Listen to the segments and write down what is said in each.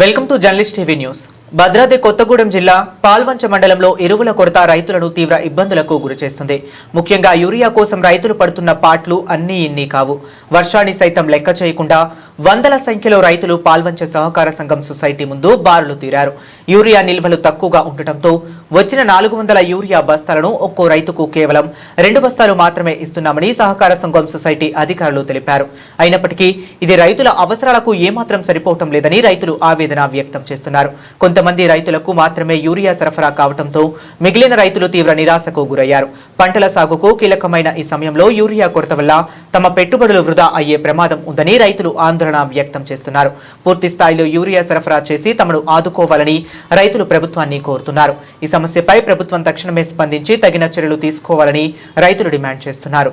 Welcome to journalist TV news. Bhadradri Kothagudem జిల్లా పాల్వంచ మండలంలో ఎరువుల కొరత రైతులను తీవ్ర ఇబ్బందులకు గురిచేస్తుంది ముఖ్యంగా యూరియా కోసం రైతులు పడుతున్న పాట్లు అన్నీ ఇన్ని కావు. వర్షాన్ని సైతం లెక్క చేయకుండా వందల సంఖ్యలో రైతులు పాల్వంచ సహకార సంఘం సొసైటీ ముందు బారులు తీరారు. యూరియా నిల్వలు తక్కువగా ఉండటంతో వచ్చిన నాలుగు వందల యూరియా బస్తాలను ఒక్కో రైతుకు కేవలం రెండు బస్తాలు మాత్రమే ఇస్తున్నామని సహకార సంఘం సొసైటీ అధికారులు తెలిపారు. అయినప్పటికీ ఇది రైతుల అవసరాలకు ఏమాత్రం సరిపోవటం లేదని రైతులు ఆవేదన వ్యక్తం చేస్తున్నారు. కొంతమంది రైతులకు మాత్రమే యూరియా సరఫరా కావడంతో మిగిలిన రైతులు తీవ్ర నిరాశకు గురయ్యారు. పంటల సాగుకు కీలకమైన ఈ సమయంలో యూరియా కొరత వల్ల తమ పెట్టుబడులు వృధా అయ్యే ప్రమాదం ఉందని రైతులు ఆందోళన వ్యక్తం చేస్తున్నారు. పూర్తి స్థాయిలో యూరియా సరఫరా చేసి తమను ఆదుకోవాలని రైతులు ప్రభుత్వాన్ని కోరుతున్నారు. ఈ సమస్యపై ప్రభుత్వం తక్షణమే స్పందించి తగిన చర్యలు తీసుకోవాలని రైతులు డిమాండ్ చేస్తున్నారు.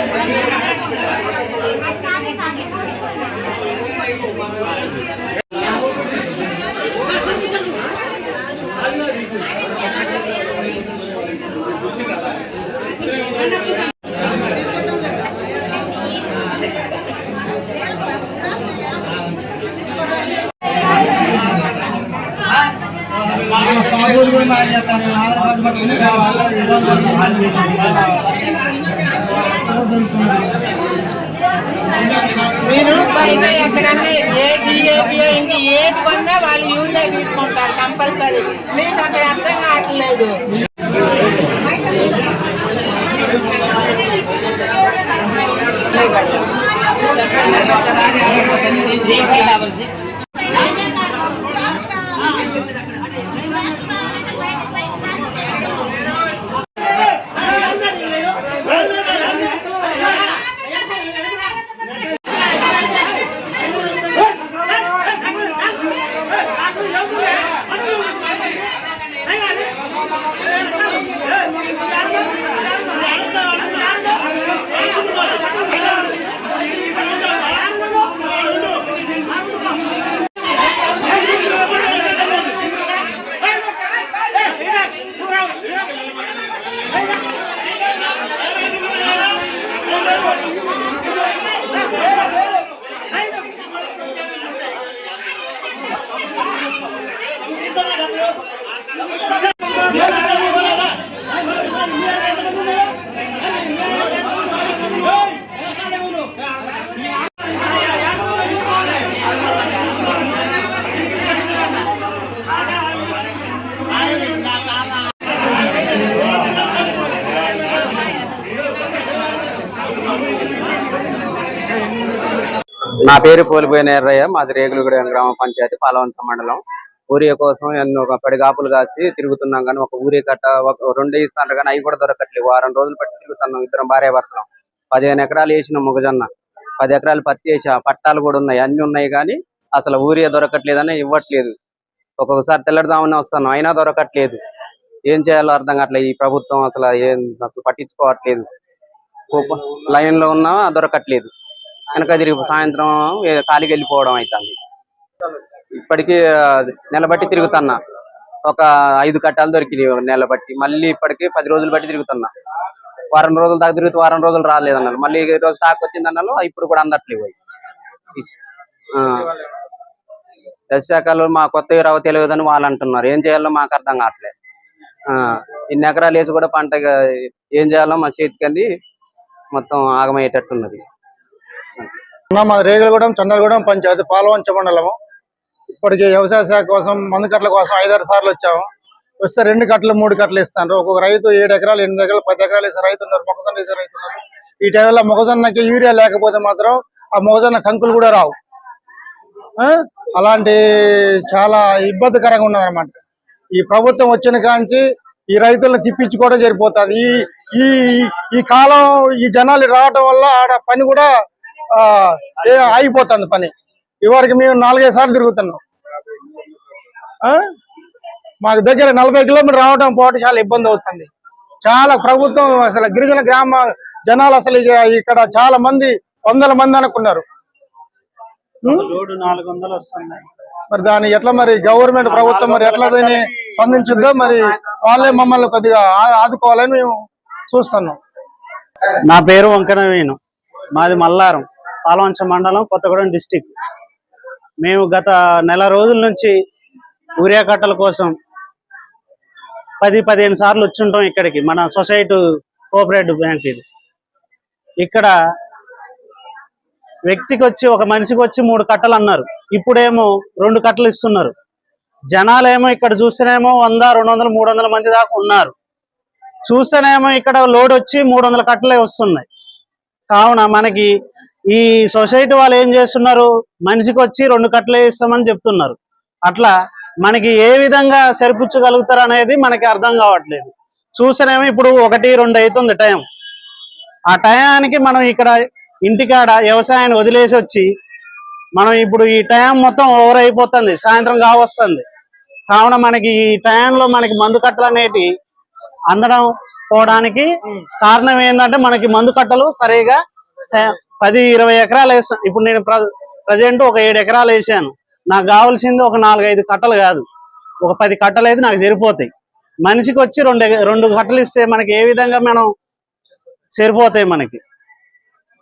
సాగులు కూడా ఆధార్ కార్డు పట్టుకుని మీరు బయట ఎక్కడన్నా ఏ డిఏపి ఇంక ఏది కొన్నా వాళ్ళు యూరియా తీసుకుంటారు కంపల్సరీ మీకు అక్కడ అర్థం కావట్లేదు. నా పేరు పోలిపోయిన ఎర్రయ్య మాది రేగులగూడెం గ్రామ పంచాయతీ పాలవంచ మండలం. ఊరియా కోసం ఎన్నో ఒక పడి గాపులు కాసి తిరుగుతున్నాం కానీ ఒక ఊరియా కట్ట ఒక రెండే ఇస్తాను కానీ అవి కూడా దొరకట్లేదు వారం రోజులు పట్టి తిరుగుతున్నాం ఇద్దరం భార్య భర్తలం. పదిహేను ఎకరాలు వేసిన మొగజొన్న పది ఎకరాలు పత్తి వేసా పట్టాలు కూడా ఉన్నాయి అన్ని ఉన్నాయి కానీ అసలు ఊరియా దొరకట్లేదని ఇవ్వట్లేదు. ఒక్కొక్కసారి తెల్లడిదామని వస్తాను అయినా దొరకట్లేదు. ఏం చేయాలో అర్థం కావట్లేదు ఈ ప్రభుత్వం అసలు ఏం అసలు పట్టించుకోవట్లేదు. లైన్లో ఉన్నా దొరకట్లేదు. వెనక తిరిగి సాయంత్రం ఖాళీకి వెళ్ళిపోవడం అవుతుంది ఇప్పటికీ నిలబట్టి తిరుగుతున్నా. ఒక ఐదు కట్టాలు దొరికినాయి నెల బట్టి మళ్ళీ ఇప్పటికి పది రోజులు బట్టి తిరుగుతున్నా. వారం రోజుల దాకా తిరుగుతూ వారం రోజులు రాలేదన్నారు మళ్ళీ ఈ రోజు స్టాక్ వచ్చింది అన్నారు ఇప్పుడు కూడా అందట్లేవు అవి. మా కొత్త రావు తెలియదని వాళ్ళు అంటున్నారు. ఏం చేయాలో మాకు అర్థం కావట్లేదు. ఆ, ఇన్ని ఎకరాలు వేసి కూడా పంట ఏం చేయాలో మా చేతికి మొత్తం ఆగమయ్యేటట్టున్నది. అన్న మా రేగులగూడెం చంద్రగూడెం పంచాయతీ పాలవంచ మండలము. ఇప్పటికి వ్యవసాయ శాఖ కోసం మందు కట్టల కోసం ఐదారు సార్లు వచ్చాము. వస్తే రెండు కట్టలు మూడు కట్టలు ఇస్తాను ఒక్కొక్క రైతు ఏడు ఎకరాలు ఎనిమిది ఎకరాలు పది ఎకరాలు వేసే రైతు ఉన్నారు మొక్కజొన్న వేసే రైతు ఉన్నారు. ఈ టైంలో మొక్కజొన్నకి యూరియా లేకపోతే మాత్రం ఆ మొక్కజొన్న కంకులు కూడా రావు. ఆ? అలాంటి చాలా ఇబ్బందికరంగా ఉన్నదన్నమాట. ఈ ప్రభుత్వం వచ్చిన కాంచి ఈ రైతులను తిప్పించుకోవడం సరిపోతుంది ఈ ఈ ఈ కాలం ఈ జనాలు రావటం వల్ల ఆడ పని కూడా ఏ ఆగిపోతుంది పని. ఇవరికి మేము నాలుగైదు సార్లు తిరుగుతున్నాం. మాకు దగ్గర నలభై కిలోమీటర్ రావడం పోవడం చాలా ఇబ్బంది అవుతుంది. చాలా ప్రభుత్వం అసలు గిరిజన గ్రామ జనాలు అసలు ఇక ఇక్కడ చాలా మంది వందల మంది అనుకున్నారు. మరి దాన్ని ఎట్లా మరి గవర్నమెంట్ ప్రభుత్వం మరి ఎట్లా దీన్ని స్పందించుద్దో మరి వాళ్ళే మమ్మల్ని కొద్దిగా ఆదుకోవాలని మేము చూస్తున్నాం. నా పేరు వంకన వేణు మాది మల్లారం పాలవంచ మండలం కొత్తగూడెం డిస్టిక్. మేము గత నెల రోజుల నుంచి యూరియా కట్టల కోసం పది పదిహేను సార్లు వచ్చుంటాం ఇక్కడికి. మన సొసైటీ కోఆపరేటివ్ బ్యాంక్ ఇది. ఇక్కడ వ్యక్తికి వచ్చి ఒక మనిషికి వచ్చి మూడు కట్టలు అన్నారు. ఇప్పుడేమో రెండు కట్టలు ఇస్తున్నారు. జనాలేమో ఇక్కడ చూస్తేనేమో వంద రెండు వందలు మూడు వందల మంది దాకా ఉన్నారు. చూస్తేనేమో ఇక్కడ లోడ్ వచ్చి మూడు వందల కట్టలే వస్తున్నాయి. కావున మనకి ఈ సొసైటీ వాళ్ళు ఏం చేస్తున్నారు? మనిషికి వచ్చి రెండు కట్టలే ఇస్తామని చెప్తున్నారు. అట్లా మనకి ఏ విధంగా సరిపుచ్చగలుగుతారు అనేది మనకి అర్థం కావట్లేదు. చూసినేమో ఇప్పుడు ఒకటి రెండు అవుతుంది టైం. ఆ టయానికి మనం ఇక్కడ ఇంటికాడ వ్యవసాయాన్ని వదిలేసి వచ్చి మనం ఇప్పుడు ఈ టైం మొత్తం ఓవర్ అయిపోతుంది సాయంత్రం కావస్తుంది. కావున మనకి ఈ టైంలో మనకి మందు కట్టలు అనేటి అందడం పోవడానికి కారణం ఏంటంటే మనకి మందు కట్టలు సరిగా పది ఇరవై ఎకరాలు వేసాను ఇప్పుడు నేను ప్రజెంట్ ఒక ఏడు ఎకరాలు వేసాను. నాకు కావాల్సింది ఒక నాలుగైదు కట్టలు కాదు. ఒక పది కట్టలు అయితే నాకు సరిపోతాయి. మనిషికి వచ్చి రెండు రెండు కట్టలు ఇస్తే మనకి ఏ విధంగా మనం సరిపోతాయి మనకి?